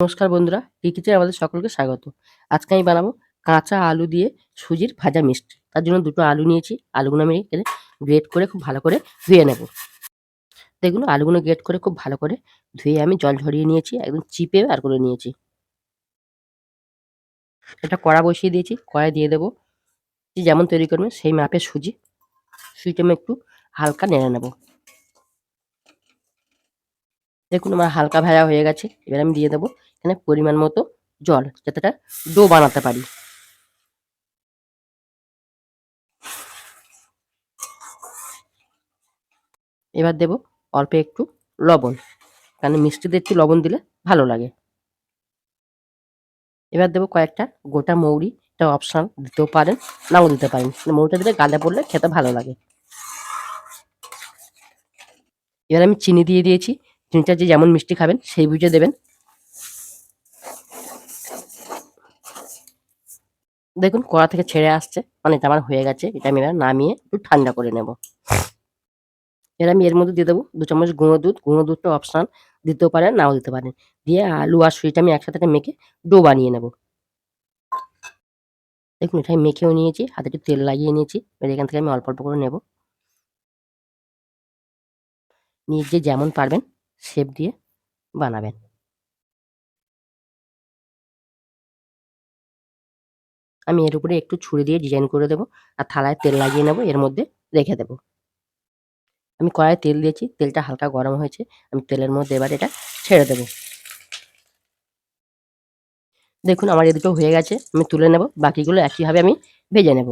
নমস্কার বন্ধুরা টিকিতে আমাদের সকলকে স্বাগত। আজকে আমি বানাবো কাঁচা আলু দিয়ে সুজির ভাজা মিষ্টি। তার জন্য দুটো আলু নিয়েছি, আলুগুলো আমি গ্রেট করে খুব ভালো করে ধুয়ে নেব। দেখুন, আলুগুলো গ্রেট করে খুব ভালো করে ধুয়ে আমি জল ঝরিয়ে নিয়েছি, একদম চিপে বার করে নিয়েছি। একটা কড়া বসিয়ে দিয়েছি, কড়াই দিয়ে দেবো। যেমন তৈরি করবেন, সেই মাপের সুজি। সুজিটা আমি একটু হালকা নেড়ে নেব। দেখুন আমার হালকা ভাজা হয়ে গেছে, এবার আমি দিয়ে দেবো এখানে পরিমাণ মতো জল, যাতে এটা ডো বানাতে পারি। এবার দেব অল্প একটু লবণ, কারণ মিষ্টিতে একটু লবণ দিলে ভালো লাগে। এবার দেবো কয়েকটা গোটা মৌরি, এটা অপশান দিতেও পারেন, নাও দিতে পারেন। মৌরিটা দিলে গালে পড়লে খেতে ভালো লাগে। এবার আমি চিনি দিয়ে দিয়েছি চিনিটা যে যেমন মিষ্টি খাবেন, সেই বুঝে দেবেন। দেখুন, কড়া থেকে ছেড়ে আসছে। মানে আমার হয়ে গেছে, এটা আমি নামিয়ে একটু ঠান্ডা করে নেব। এবার আমি এর মধ্যে দিয়ে দেবো দু চামচ গুঁড়ো দুধ। গুঁড়ো দুধটা অপশনাল দিতেও পারেন, নাও দিতে পারেন। দিয়ে আলু আর সুইটা আমি একসাথে মেখে ডো বানিয়ে নেব। দেখুন, এটা মেখেও নিয়েছি, হাতে একটু তেল লাগিয়ে নিয়েছি। এবার এখান থেকে আমি অল্প অল্প করে নেব। নিয়ে যে যেমন পারবেন শেপ দিয়ে বানাবেন। আমি এর উপরে একটু ছুরি দিয়ে ডিজাইন করে দেবো আর থালায় তেল লাগিয়ে নেব, এর মধ্যে রেখে দেবো। আমি কড়াইয়ে তেল দিয়েছি, তেলটা হালকা গরম হয়েছে, আমি তেলের মধ্যে এবার এটা ছেড়ে দেবো। দেখুন, আমার এদিকেও হয়ে গেছে, আমি তুলে নেব, বাকিগুলো একইভাবে আমি ভেজে নেব।